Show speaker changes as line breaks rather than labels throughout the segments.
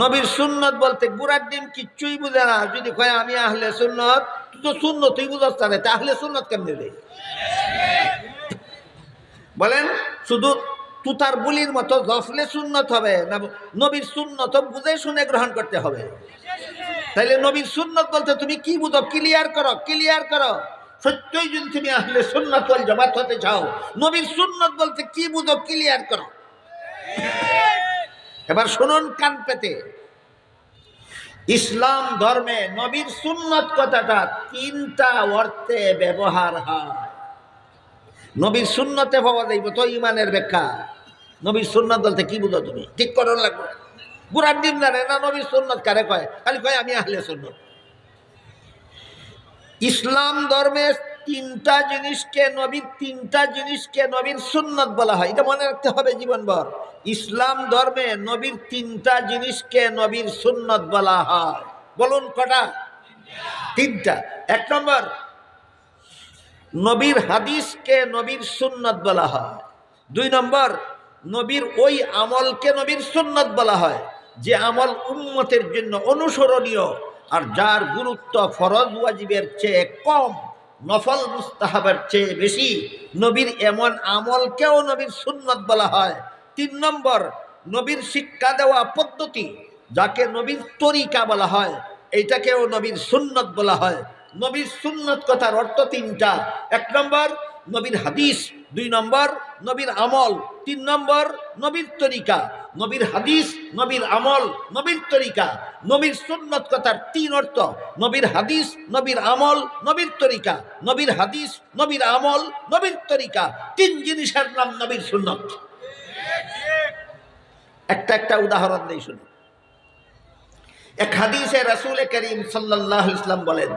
নবীর সুন্নত বলতে গুড়ার ডিম কিচ্ছুই বুঝে না। যদি কয়, আমি আহলে সুন্নত তুই তো শূন্য তুই বুঝস না তাহলে সুন্নত কেমনি রে? বলেন, শুধু তুতার বুলির মতো জফলে সুন্নত হবে না, নবীর সুন্নত বুঝে শুনে গ্রহণ করতে হবে। তাইলে নবীর সুন্নত বলতে তুমি কি বুঝো? ক্লিয়ার করো ক্লিয়ার করো। সত্যই যদি তুমি আহলে সুন্নত জামাত হতে চাও, নবীর সুন্নত বলতে কি বুঝো? ক্লিয়ার করো। এবার শুনুন কান পেতে। ইসলাম ধর্মে নবীর সুন্নত কথাটা তিনটা অর্থে ব্যবহার হয়। নবীর সুন্নতে পাওয়া যাইব, তো ইমানের ব্যাখ্যা। নবীর সুন্নত বলতে কি বুঝো তুমি? ঠিক করো লাগবে। বুড়ার ডিম জানে না নবীর সুন্নত কারে কয়? খালি কয়, আমি আহলে সুন্নত। ইসলাম ধর্মে তিনটা জিনিসকে নবীর, তিনটা জিনিসকে নবীর সুন্নত বলা হয়। এটা মনে রাখতে হবে জীবনভর। ইসলাম ধর্মে নবীর তিনটা জিনিসকে নবীর সুন্নত বলা হয়। বলুন কটা? তিনটা। এক নম্বর, নবীর হাদিসকে নবীর সুন্নত বলা হয়। দুই নম্বর, নবীর ওই আমলকে নবীর সুন্নত বলা হয়, যে আমল উন্মতের জন্য অনুসরণীয় আর যার গুরুত্ব ফরজ ওয়াজিবের চেয়ে কম। নফল মুস্তাহাবের চেয়ে বেশি নবীর এমন আমলকেও নবীর সুন্নত বলা হয়। তিন নম্বর, নবীর শিক্ষা দেওয়া পদ্ধতি যাকে নবীর তরিকা বলা হয়, এইটাকেও নবীর সুন্নত বলা হয়। নবীর সুন্নত কথার অর্থ তিনটা। এক নম্বর, নবীর হাদিস দুই নম্বর, নবীর আমল। তিন নম্বর, নবীর তরিকা। নবীর হাদিস, নবীর আমল, নবীর তরিকা। নবীর সুন্নত কথার তিন অর্থ। নবীর হাদিস, নবীর আমল, নবীর তরিকা। নবীর হাদিস, নবীর আমল, নবীর তরিকা। তিন জিনিসের নাম নবীর সুন্নত। একটা একটা উদাহরণ নেই শুনুন। এক হাদিসে রাসূল করিম আলাইহি ইসলাম বলেন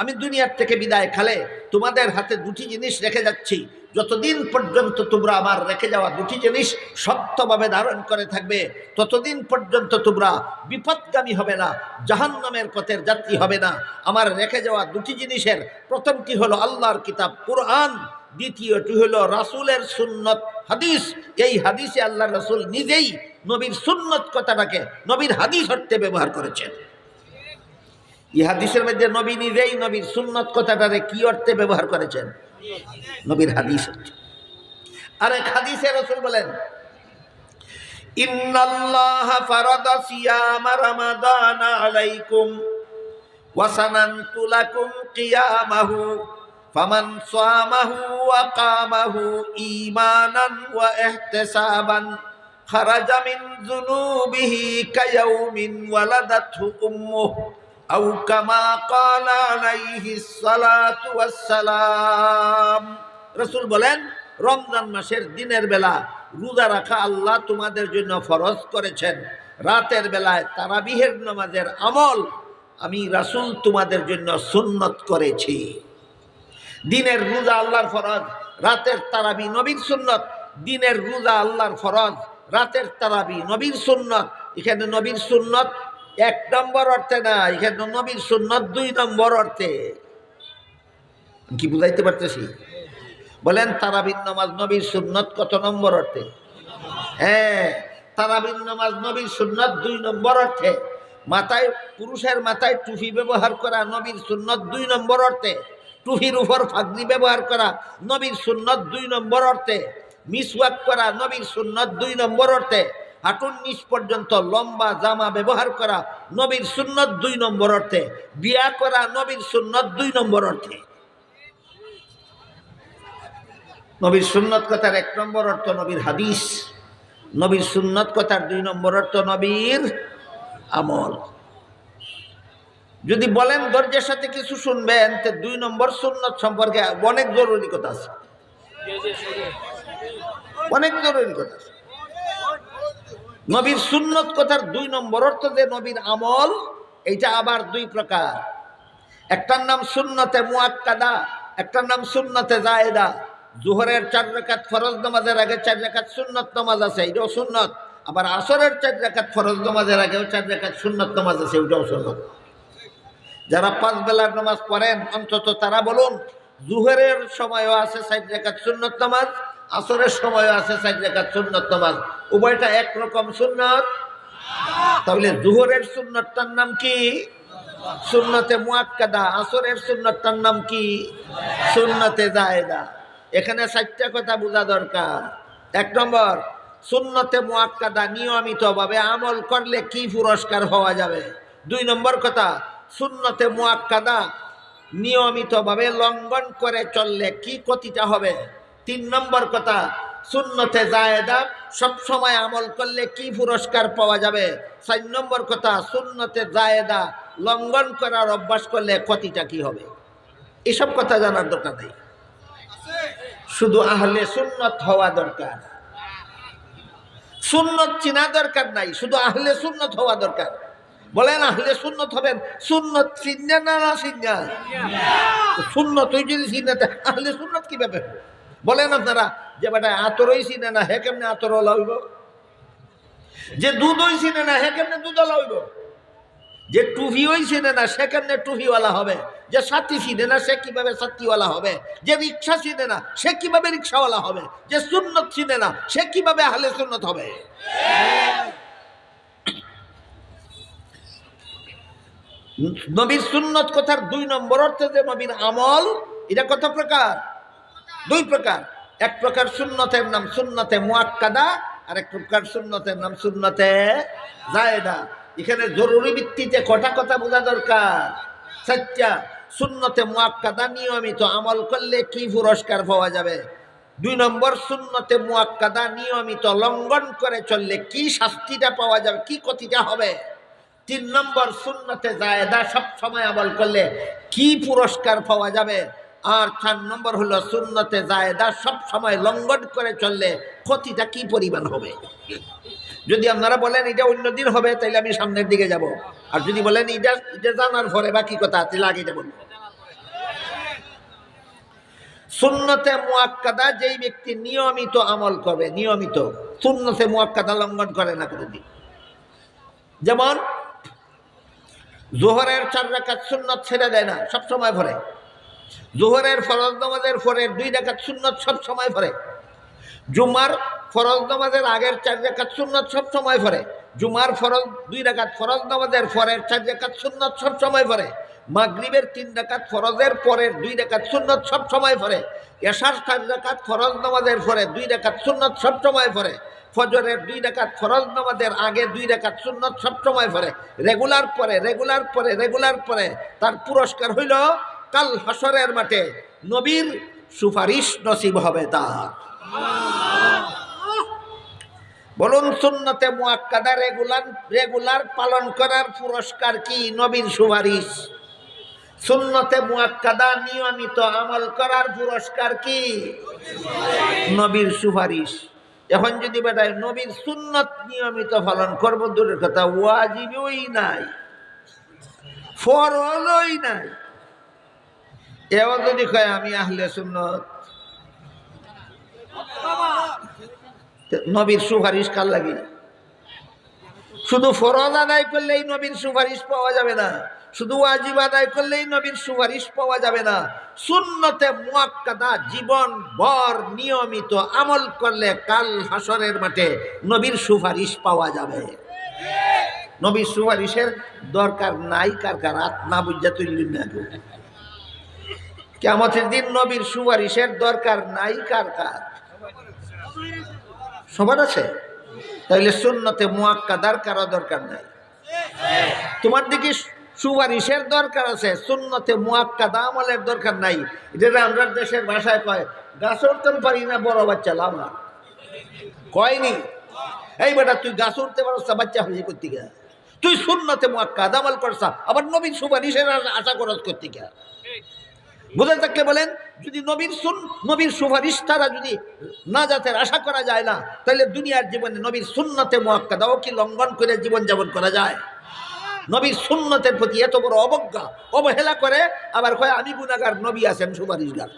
আমি দুনিয়ার থেকে বিদায় খালে তোমাদের হাতে দুটি জিনিস রেখে যাচ্ছি। যতদিন পর্যন্ত তোমরা আমার রেখে যাওয়া দুটি জিনিস শক্তভাবে ধারণ করে থাকবে, ততদিন পর্যন্ত তোমরা বিপদগামী হবে না, জাহান্নামের পথের যাত্রী হবে না। আমার রেখে যাওয়া দুটি জিনিসের প্রথমটি হলো আল্লাহর কিতাব, কোরআন। দ্বিতীয়টি হলো রাসূলের সুন্নত, হাদিস। এই হাদিসে আল্লাহ রাসূল নিজেই নবীর সুন্নত কথাটাকে, নবীর হাদিস অর্থে ব্যবহার করেছেন। হাদিসের মধ্যে নবী নিজেই নবীর সুন্নত কথাটারে কি অর্থে ব্যবহার করেছেন? নবীর হাদিস আর হাদিসে রসুল বলেন, ইন্নাল্লাহ ফারাদা সিয়াম রমাদান আলাইকুম ওয়াসানানতু লাকুম কিয়ামাহু ফামান সামাহু ওয়া কামাহু ঈমানান ওয়া ইহতিসাবান খারাজা মিন যুনুবিহি কায়াউমিন ওয়ালাদাতহু উম্মুহু। আও কামা ক্বালা আলাইহিস সালাতু ওয়াস সালাম বলেন, রমজান মাসের দিনের বেলা রোজা রাখা আল্লাহ তোমাদের জন্য ফরজ করেছেন। রাতের বেলায় তারাবিহের নামাজের আমল আমি রাসূল তোমাদের জন্য সুন্নত করেছি। দিনের রোজা আল্লাহর ফরজ, রাতের তারাবি নবীর সুন্নত। দিনের রোজা আল্লাহর ফরজ, রাতের তারাবি নবীর সুন্নত। এখানে নবীর সুন্নত এক নম্বর অর্থে না, এখানে নবীর সুন্নত দুই নম্বর অর্থে। কি বুঝাইতে পারতেছি? বলেন তারাবিন নামাজ নবীর সুন্নত কত নম্বর অর্থে? হ্যাঁ তারাবিন নামাজ নবীর সুন্নত দুই নম্বর অর্থে। মাথায়, পুরুষের মাথায় টুপি ব্যবহার করা নবীর সুন্নত দুই নম্বর অর্থে। টুপির উপর ফাগনি ব্যবহার করা নবীর সুন্নত দুই নম্বর অর্থে। মিসওয়াক করা নবীর সুন্নত দুই নম্বর অর্থে। হাঁটুর নিচ পর্যন্ত লম্বা জামা ব্যবহার করা নবীর সুন্নত দুই নম্বর অর্থে বিয়া করা নবীর সুন্নত দুই নম্বর অর্থে। নবীর সুন্নত কথার এক নম্বর অর্থ নবীর হাদিস নবীর সুন্নত কথার দুই নম্বর অর্থ নবীর আমল। যদি বলেন ধৈর্যের সাথে কিছু শুনবেন তো দুই নম্বর সুন্নত সম্পর্কে অনেক জরুরি কথা আছে। অনেক জরুরি কথা আছে। নবীর সুন্নত কথার দুই নম্বর অর্থ যে নবীর আমল, এইটা আবার দুই প্রকার। একটার নাম সুন্নতে মুয়াক্কাদা একটার নাম সুন্নতে জায়েদা। জোহরের চার রেখাত ফরজ নামাজের আগে চার রেখাত সুন্নত নামাজ আছে, এটাও সুন্নত। আবার আসরের চার রেখাত ফরজ নামাজের আগেও চার রেখাত সুন্নত নামাজ আছে ওইটাও সুন্নত। যারা পাঁচ বেলার নামাজ পড়েন, অন্তত তারা বলুন, জুহরের সময়ও আছে চার রেখাত সুন্নত নামাজ আসরের সময়ও আছে সাইড রেখাত সুন্নত নামাজ। উভয়টা একরকম সুন্নত? তাহলে জুহরের সুন্নতটার নাম কি? সুন্নতে মুয়াক্কাদা আসরের সুন্নতটার নাম কি? সুন্নতে জায়েদা এখানে চারটা কথা বোঝা দরকার। এক নম্বর, সুন্নতে মুয়াক্কাদা নিয়মিতভাবে আমল করলে কি পুরস্কার হওয়া যাবে? দুই নম্বর কথা, সুন্নতে মুয়াক্কাদা নিয়মিতভাবে লঙ্ঘন করে চললে কি ক্ষতিটা হবে? তিন নম্বর কথা সুন্নতে জায়েদা সব সময় আমল করলে কি পুরস্কার পাওয়া যাবে? চার নম্বর কথা সুন্নতে জায়েদা লঙ্ঘন করার অভ্যাস করলে ক্ষতিটা কি হবে? এসব কথা জানার দরকার নেই। শুধু আহলে সুন্নত হওয়া দরকার। সুন্নত চিনা দরকার নাই শুধু আহলে সুন্নত হওয়া দরকার। বলেন আহলে সুন্নত হবেন? সুন্নত চিন্না না না চিন্না সুন্নত তুই যদি চিন্নাতে আহলে সুন্নত কীভাবে হবে? বলেন আপনারা, যে বেটা আতরই চিনে না হে কেমনে আতর হইব? যে দুধই চিনে না হে কেমনে দুধ হইব? যে টুফি চিনে না সে কেমনে টুফিওয়ালা হবে? যে সাথী চিনে না সে কীভাবে সাথীওয়ালা হবে? যে রিক্সা চিনে না সে কীভাবে রিক্সাওয়ালা হবে? যে সুন্নত চিনে না, সে কীভাবে আহলে সুন্নত হবে? নবীর সুন্নত কথার দুই নম্বর অর্থে যে নবীর আমল, এটা কত প্রকার? দুই প্রকার। এক প্রকার সুন্নতের নাম সুন্নতে মুয়াক্কাদা আর এক প্রকার সুন্নতের নাম শূন্যতে জায়েদা এখানে জরুরি ভিত্তিতে কটা কথা বোঝা দরকার? সচ্চা শূন্যতে মুয়াক্কাদা নিয়মিত আমল করলে কি পুরস্কার পাওয়া যাবে? দুই নম্বর, সুন্নতে মুয়াক্কাদা নিয়মিত লঙ্ঘন করে চললে কি শাস্তিটা পাওয়া যাবে, কি ক্ষতিটা হবে? তিন নম্বর শূন্যতে জায়েদা সব সময় আমল করলে কি পুরস্কার পাওয়া যাবে? আর চার নম্বর হলো সুন্নতে জায়েদা সব সময় লঙ্ঘন করে চললে ক্ষতিটা কি পরিমাণ হবে? যদি আপনারা বলেন এটা অন্য দিন হবে তাহলে আমি সামনের দিকে যাব। আর যদি বলেন এটা এটা জানার পরে বাকি কথা তাহলে আগে যাব। সুন্নতে মুয়াক্কাদা যেই ব্যক্তি নিয়মিত আমল করবে, নিয়মিত, সুন্নতে মুয়াক্কাদা লঙ্ঘন করে না কোনোদিন। যেমন, জোহরের চার রাকাত সুন্নত ছেড়ে দেয় না সবসময় ভরে। জোহরের ফরজ নামাজের পরের দুই রাকাত সুন্নত সব সময় ভরে জুমার ফরজ নামাজের আগের চার রাকাত সুন্নত সব সময় ভরে জুমার ফরজ, দুই রাকাত ফরজ নামাজের পরের চার রাকাত সুন্নত সব সময় ভরে মাগরিবের তিন রাকাত ফরজের পরের দুই রাকাত সুন্নত সব সময় ভরে এশার চার রাকাত ফরজ নামাজের পরে দুই রাকাত সুন্নত সব সময় ভরে ফজরের দুই রাকাত ফরজ নামাজের আগে দুই রাকাত সুন্নত সব সময় ভরে রেগুলার পরে রেগুলার পরে রেগুলার পরে তার পুরস্কার হইল কাল হাসরের মাঠে নবীর সুপারিশ নসিব হবে তার। বলুন, সুন্নতে মুয়াক্কাদা রেগুলার রেগুলার পালন করার পুরস্কার কি নবীর সুপারিশ? সুন্নতে মুয়াক্কাদা নিয়মিত আমল করার পুরস্কার কি নবীর সুপারিশ? এখন যদি বেটায় নবীর সুন্নত নিয়মিত পালন করব, দূরের কথা, ওয়াজিবই নাই, ফরজই নাই। এও যদি কয় আমি আহলে সুন্নত। নবীর সুপারিশ কার লাগে? শুধু ফরজ আদায় করলেই নবীর সুপারিশ পাওয়া যাবে না। শুধু ওয়াজিব আদায় করলেই নবীর সুপারিশ পাওয়া যাবে না। সুন্নতে মুয়াক্কাদা, জীবন ভর নিয়মিত আমল করলে কাল হাসরের মাঠে নবীর সুপারিশ পাওয়া যাবে। নবীর সুপারিশের দরকার নাই, কার কার না বুঝা তুললি না কেমতের দিন নবীর সুপারিশের দরকার নাই কার কার? সবার আছে? তাইলে সুন্নতে মুয়াক্কাদার কারও দরকার নাই। তোমার দিকে সুপারিশের দরকার আছে শূন্যতে মুয়াক্কাদা আমলের দরকার নাই। যেটা আমরা দেশের ভাষায় কয় গাছ উঠতে পারি না বড় বাচ্চা না। কয়নি? এই বেটা তুই গাছ উঠতে পারছ না, বাচ্চা হয়ে করতে গা তুই শূন্যতে মুয়াক্কাদ আমল করছা আবার নবীন সুপারিশের আশা করস করতে গা বুঝে থাকলে বলেন, যদি নবীর সুন, নবীর সুপারিশ তারা যদি না যাতের আশা করা যায় না, তাহলে দুনিয়ার জীবনে নবীর সুন্নতে মোয়াক্কাদাও কি লঙ্ঘন করে জীবনযাপন করা যায়? নবীর সুন্নতের প্রতি এত বড় অবজ্ঞা, অবহেলা করে, আবার কয়, আমি গুণাগার নবী আছেন সুপারিশগার।